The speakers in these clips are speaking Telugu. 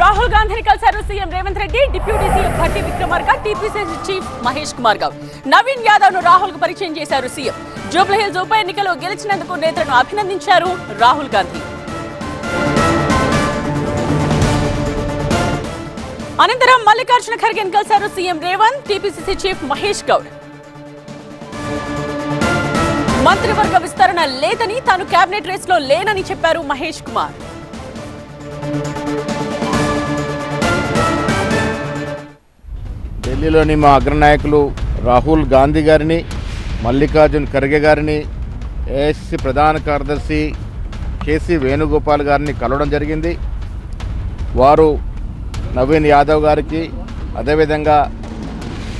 రాహుల్ గాంధీని కలిశారు CM Revanth Reddy deputy CM Bhatti Vikramarka TPCC chief Mahesh Kumar Goud. Naveen యాదవ్ను రాహుల్కు పరిచయం చేశారు సీఎం. జూబ్లీహిల్స్ ఉప ఎన్నికలో గెలిచినందుకు నేతలను అభినందించారు రాహుల్ గాంధీ. అనంతరం మల్లికార్జున ఖర్గేను కలిశారు CM Revanth TPCC chief Mahesh Goud. మంత్రివర్గ విస్తరణ లేదని తాను కేబినెట్ రేస్లో లేనని చెప్పారు మహేష్ కుమార్. ఢిల్లీలోని మా అగ్రనాయకులు రాహుల్ గాంధీ గారిని మల్లికార్జున్ ఖర్గే గారిని ఏఐసిసి ప్రధాన కార్యదర్శి కేసీ వేణుగోపాల్ గారిని కలవడం జరిగింది. వారు నవీన్ యాదవ్ గారికి అదేవిధంగా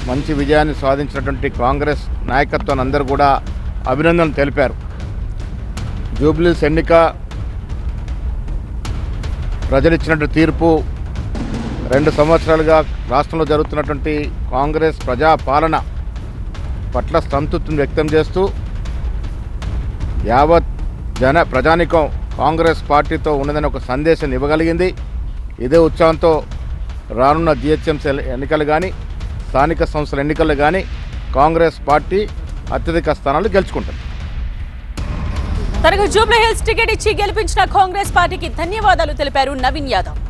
మంచి విజయాన్ని సాధించినటువంటి కాంగ్రెస్ నాయకత్వాన్ని అందరూ కూడా అభినందనలు తెలిపారు. జూబ్లీస్ ఎన్నిక ప్రజలు ఇచ్చినటువంటి తీర్పు రెండు సంవత్సరాలుగా రాష్ట్రంలో జరుగుతున్నటువంటి కాంగ్రెస్ ప్రజాపాలన పట్ల సంతృప్తిని వ్యక్తం చేస్తూ యావత్ జన ప్రజానికం కాంగ్రెస్ పార్టీతో ఉన్నదని ఒక సందేశం ఇవ్వగలిగింది. ఇదే ఉత్సాహంతో రానున్న జిహెచ్ఎంసీ ఎన్నికలు కానీ స్థానిక సంస్థల ఎన్నికలు కానీ కాంగ్రెస్ పార్టీ అత్యధిక స్థానాలు గెలుచుకుంటుంది. తనకు జూబ్లీహిల్స్ టికెట్ ఇచ్చి గెలిపించిన కాంగ్రెస్ పార్టీకి ధన్యవాదాలు తెలిపారు నవీన్ యాదవ్.